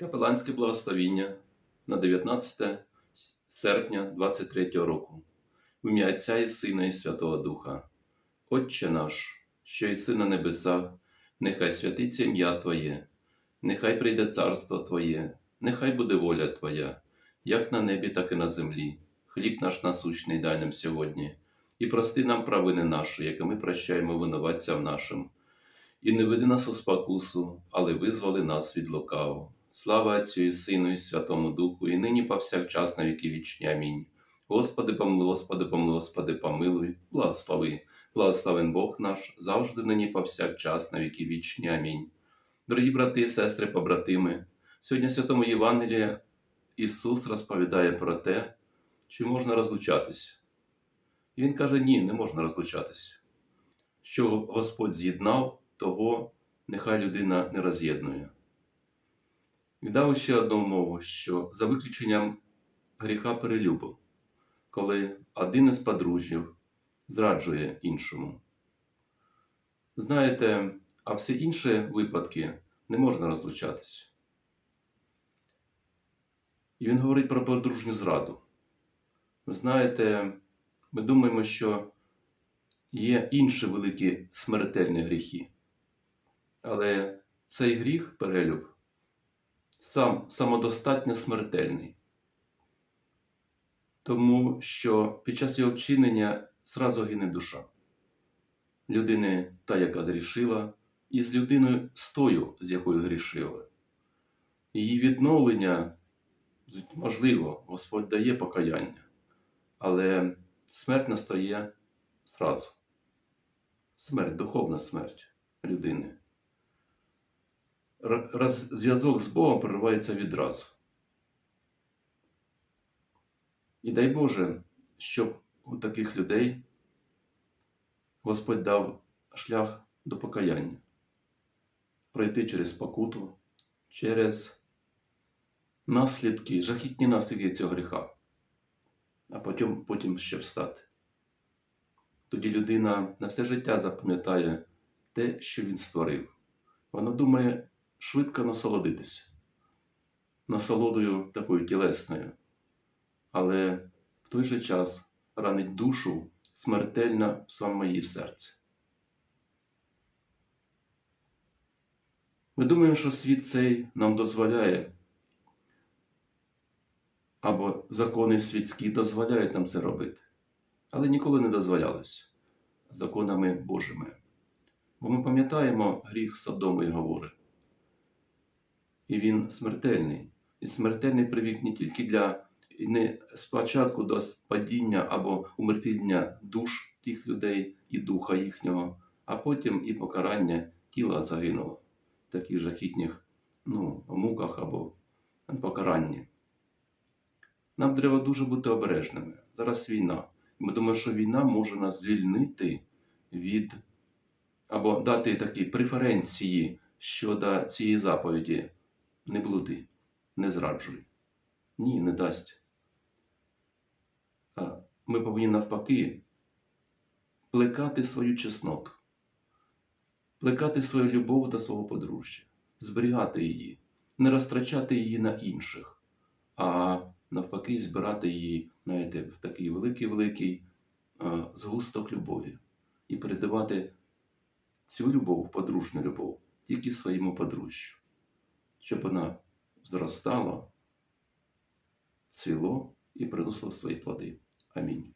Капеланське благословіння на 19 серпня 23 року. В ім'я Отця і Сина і Святого Духа. Отче наш, що єси на небесах, нехай святиться ім'я Твоє, нехай прийде царство Твоє, нехай буде воля Твоя, як на небі, так і на землі. Хліб наш насущний дай нам сьогодні, і прости нам провини наші, які ми прощаємо винуватцям нашим. І не веди нас у спокусу, але визволи нас від лукавого. Слава Отцю і Сину, і Святому Духу, і нині повсякчас на віки вічні. Амінь. Господи, помилуй, Господи, помилуй, Господи, помилуй, благослови. Благословен Бог наш, завжди нині повсякчас на віки вічні. Амінь. Дорогі брати і сестри, побратими, сьогодні в Святому Євангелії Ісус розповідає про те, чи можна розлучатися. І Він каже: ні, не можна розлучатися. Що Господь з'єднав, того нехай людина не роз'єднує. І дав ще одну умову, що за виключенням гріха перелюбу, коли один із подружжів зраджує іншому. Знаєте, а всі інші випадки не можна розлучатися. І він говорить про подружню зраду. Ви знаєте, ми думаємо, що є інші великі смертельні гріхи. Але цей гріх, перелюб, сам самодостатньо смертельний. Тому що під час його вчинення зразу гине душа. Людини та, яка зрішила, і з людиною з тою, з якою грішила. Її відновлення, можливо, Господь дає покаяння, але смерть настає зразу. Смерть, духовна смерть людини. Зв'язок з Богом проривається відразу. І дай Боже, щоб у таких людей Господь дав шлях до покаяння, пройти через покуту, через наслідки, жахітні наслідки цього гріха, а потім, потім ще встати. Тоді людина на все життя запам'ятає те, що він створив. Вона думає швидко насолодитися, насолодою такою тілесною, але в той же час ранить душу смертельно саме її серце. Ми думаємо, що світ цей нам дозволяє, або закони світські дозволяють нам це робити, але ніколи не дозволялось законами Божими. Бо ми пам'ятаємо гріх Содому і Говори. І він смертельний. І смертельний привік не тільки для не спочатку до спадіння або умертвіння душ тих людей і духа їхнього, а потім і покарання тіла загинуло в таких жахітніх ну, муках або покаранні. Нам треба дуже бути обережними. Зараз війна. Ми думаємо, що війна може нас звільнити від або дати такі преференції щодо цієї заповіді. Не блуди, не зраджуй. Ні, не дасть. Ми повинні навпаки плекати свою чесноту, плекати свою любов до свого подружжя, зберігати її, не розтрачати її на інших, а навпаки, збирати її, знаєте, в такий великий-великий згусток любові і передавати цю любов, подружню любов, тільки своєму подружжю, щоб вона зростала, цвіло і приносила свої плоди. Амінь.